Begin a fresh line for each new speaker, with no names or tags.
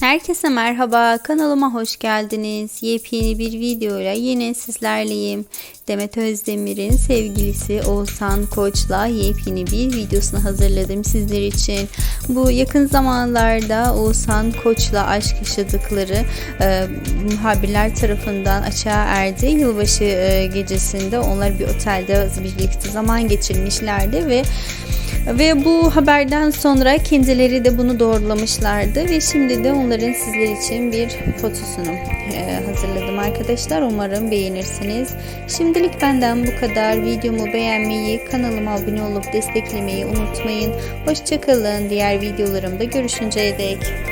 Herkese merhaba, kanalıma hoş geldiniz. Yepyeni bir videoyla yine sizlerleyim. Demet Özdemir'in sevgilisi Oğuzhan Koç'la yepyeni bir videosunu hazırladım sizler için. Bu yakın zamanlarda Oğuzhan Koç'la aşk yaşadıkları e, muhabirler tarafından açığa erdi. Yılbaşı e, gecesinde onlar bir otelde birlikte zaman geçirmişlerdi ve ve bu haberden sonra kendileri de bunu doğrulamışlardı ve şimdi de onların sizler için bir fotosunu e, hazırladım arkadaşlar. Umarım beğenirsiniz. Şimdilik benden bu kadar. Videomu beğenmeyi, kanalıma abone olup desteklemeyi unutmayın. Hoşçakalın. Diğer videolarımda görüşünceye dek.